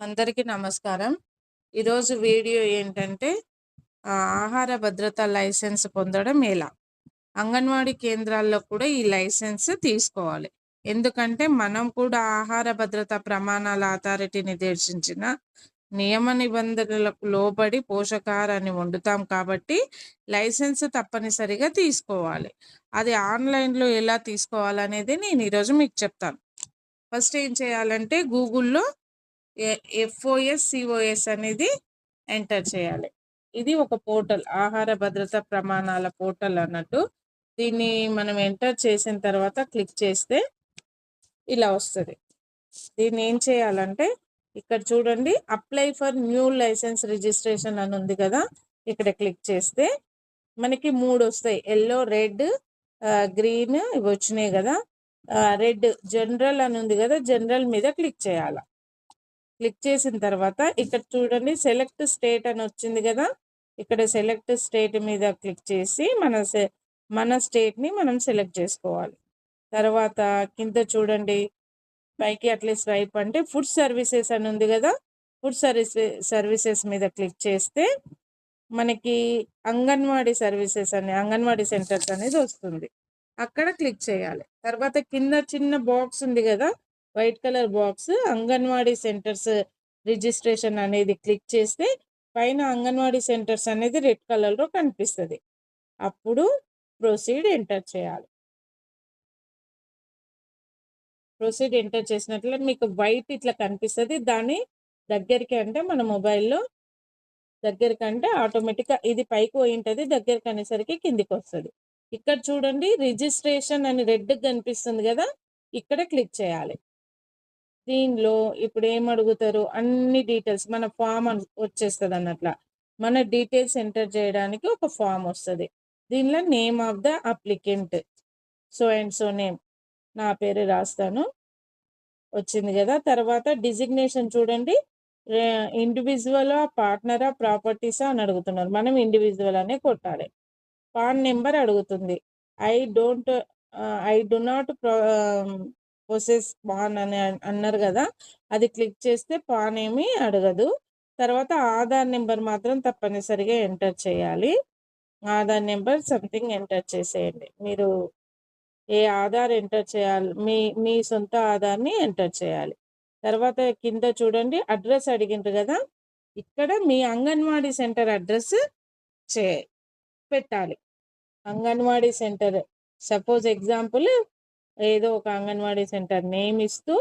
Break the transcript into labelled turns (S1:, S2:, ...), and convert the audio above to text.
S1: అందరికీ నమస్కారం. ఈరోజు వీడియో ఏంటంటే ఆహ్, ఆహార భద్రత లైసెన్స్ పొందడం ఎలా? అంగన్వాడీ కేంద్రాల్లో కూడా ఈ లైసెన్స్ తీసుకోవాలి. ఎందుకంటే మనం కూడా ఆహార భద్రత ప్రమాణాల అథారిటీ నిర్దేశించిన నియమ నిబంధనలకు లోబడి పోషకాహారాన్ని వండుతాం కాబట్టి లైసెన్స్ తప్పనిసరిగా తీసుకోవాలి. అది ఆన్‌లైన్‌లో ఎలా తీసుకోవాలనేది నేను ఈరోజు మీకు చెప్తాను. ఫస్ట్ ఏం చేయాలంటే గూగుల్‌లో ఎఫ్ఓఎస్, సిఓఎస్ అనేది ఎంటర్ చేయాలి. ఇది ఒక పోర్టల్. ఆహార భద్రత ప్రమాణాల పోర్టల్ అన్నట్టు. దీన్ని మనం ఎంటర్ చేసిన తర్వాత క్లిక్ చేస్తే ఇలా వస్తది. దీన్ని ఏం చేయాలంటే ఇక్కడ చూడండి apply for new licence registration అని ఉంది కదా! ఇక్కడ క్లిక్ చేస్తే మనకి మూడు వస్తాయి. ఎల్లో రెడ్, గ్రీన్ ఇవి వచ్చినాయి కదా! రెడ్ జనరల్ అని ఉంది కదా! జనరల్ మీద క్లిక్ చేయాలి క్లిక్ చేసిన తర్వాత ఇక్కడ చూడండి సెలెక్ట్ స్టేట్ అని వచ్చింది కదా! ఇక్కడ సెలెక్ట్ స్టేట్ మీద క్లిక్ చేసి మన సె మన స్టేట్‌ని మనం సెలెక్ట్ చేసుకోవాలి. తర్వాత కింద చూడండి పైకి అట్లే స్వైప్ అంటే ఫుడ్ సర్వీసెస్ అని ఉంది కదా! ఫుడ్ సర్వీసె సర్వీసెస్ మీద క్లిక్ చేస్తే మనకి అంగన్వాడీ సర్వీసెస్ అని అంగన్వాడీ సెంటర్స్ అనేది వస్తుంది. అక్కడ క్లిక్ చేయాలి. తర్వాత కింద చిన్న బాక్స్ ఉంది కదా! White colour box anganwadi centres registration అనేది క్లిక్ చేస్తే పైన అంగన్వాడీ సెంటర్స్ అనేది రెడ్ కలర్‌లో కనిపిస్తుంది అప్పుడు ప్రొసీడ్ ఎంటర్ చేయాలి. ప్రొసీడ్ ఎంటర్ చేసినట్లే మీకు వైట్ ఇట్లా కనిపిస్తుంది దాన్ని దగ్గరికి అంటే మన మొబైల్‌లో దగ్గరికంటే ఆటోమేటిక్‌గా ఇది పైకి పోయుంటది. దగ్గరికి అనేసరికి కిందికి వస్తుంది ఇక్కడ చూడండి రిజిస్ట్రేషన్ అని రెడ్ కనిపిస్తుంది కదా! ఇక్కడ క్లిక్ చేయాలి. దీనిలో ఇప్పుడు ఏం అడుగుతారు అన్ని డీటెయిల్స్ మన ఫామ్ వచ్చేస్తుంది అన్నట్ల మన డీటెయిల్స్ ఎంటర్ చేయడానికి ఒక ఫామ్ వస్తుంది దీనిలో name of the applicant so and so name నా పేరు రాస్తాను. వచ్చింది కదా! తర్వాత డిజిగ్నేషన్ చూడండి రే పార్ట్నరా, ప్రాపర్టీసా అని అడుగుతున్నారు. మనం ఇండివిజువల్ అనే కొట్టాలి. పాన్ నెంబర్ అడుగుతుంది. I don't I do not possess PAN అని అన్నారు కదా! అది క్లిక్ చేస్తే పాన్ ఏమి అడగదు. తర్వాత ఆధార్ నెంబర్ మాత్రం తప్పనిసరిగా ఎంటర్ చేయాలి. ఆధార్ నెంబర్ సంథింగ్ ఎంటర్ చేసేయండి. మీరు ఏ ఆధార్ ఎంటర్ చేయాలి మీ మీ సొంత ఆధార్‌ని ఎంటర్ చేయాలి. తర్వాత కింద చూడండి అడ్రస్ అడిగిండ్రు కదా! ఇక్కడ మీ అంగన్వాడీ సెంటర్ అడ్రస్ చే పెట్టాలి. అంగన్వాడీ సెంటర్ సపోజ్ ఎగ్జాంపుల్ ఏదో ఒక అంగన్వాడీ సెంటర్ నేమ్ ఇస్తూ